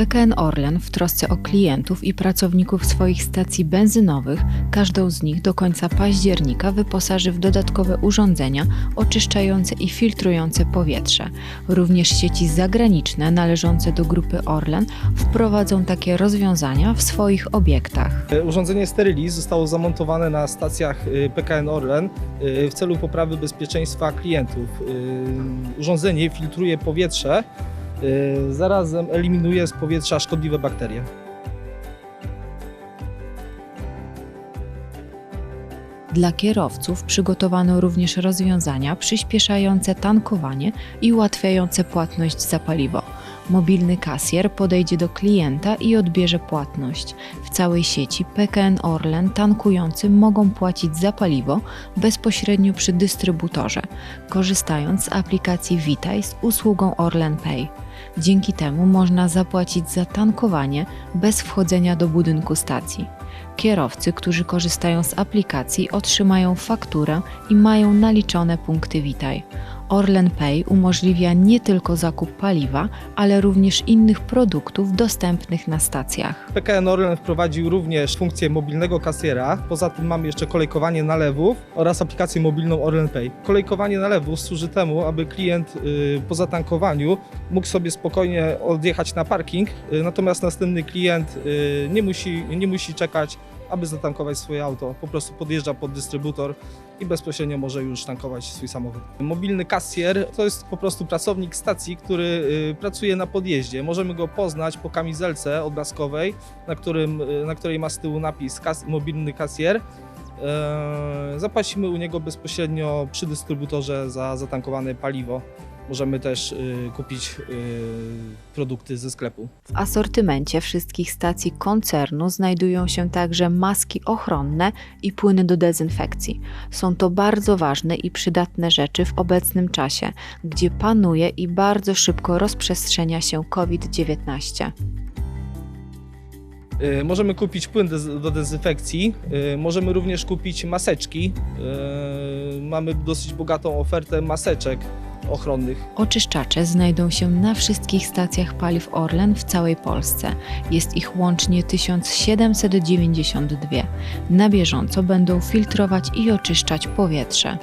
PKN Orlen w trosce o klientów i pracowników swoich stacji benzynowych każdą z nich do końca października wyposaży w dodatkowe urządzenia oczyszczające i filtrujące powietrze. Również sieci zagraniczne należące do grupy Orlen wprowadzą takie rozwiązania w swoich obiektach. Urządzenie Sterylis zostało zamontowane na stacjach y, PKN Orlen y, w celu poprawy bezpieczeństwa klientów. Y, Urządzenie filtruje powietrze, zarazem eliminuje z powietrza szkodliwe bakterie. Dla kierowców przygotowano również rozwiązania przyspieszające tankowanie i ułatwiające płatność za paliwo. Mobilny kasjer podejdzie do klienta i odbierze płatność. W całej sieci PKN Orlen tankujący mogą płacić za paliwo bezpośrednio przy dystrybutorze, korzystając z aplikacji Witaj z usługą Orlen Pay. Dzięki temu można zapłacić za tankowanie bez wchodzenia do budynku stacji. Kierowcy, którzy korzystają z aplikacji, otrzymają fakturę i mają naliczone punkty Witaj. Orlen Pay umożliwia nie tylko zakup paliwa, ale również innych produktów dostępnych na stacjach. PKN Orlen wprowadził również funkcję mobilnego kasjera. Poza tym mamy jeszcze kolejkowanie nalewów oraz aplikację mobilną Orlen Pay. Kolejkowanie nalewów służy temu, aby klient y, po zatankowaniu mógł sobie spokojnie odjechać na parking, y, natomiast następny klient y, nie musi, nie musi czekać, aby zatankować swoje auto. Po prostu podjeżdża pod dystrybutor i bezpośrednio może już tankować swój samochód. Mobilny kasjer to jest po prostu pracownik stacji, który y, pracuje na podjeździe. Możemy go poznać po kamizelce odblaskowej, na, którym, y, na której ma z tyłu napis kas mobilny kasjer. Eee, Zapłacimy u niego bezpośrednio przy dystrybutorze za zatankowane paliwo. Możemy też y, kupić y, produkty ze sklepu. W asortymencie wszystkich stacji koncernu znajdują się także maski ochronne i płyny do dezynfekcji. Są to bardzo ważne i przydatne rzeczy w obecnym czasie, gdzie panuje i bardzo szybko rozprzestrzenia się COVID-19. Y, Możemy kupić płyn do dezynfekcji, możemy również kupić maseczki. Mamy dosyć bogatą ofertę maseczek ochronnych. Oczyszczacze znajdą się na wszystkich stacjach paliw Orlen w całej Polsce. Jest ich łącznie 1792. Na bieżąco będą filtrować i oczyszczać powietrze.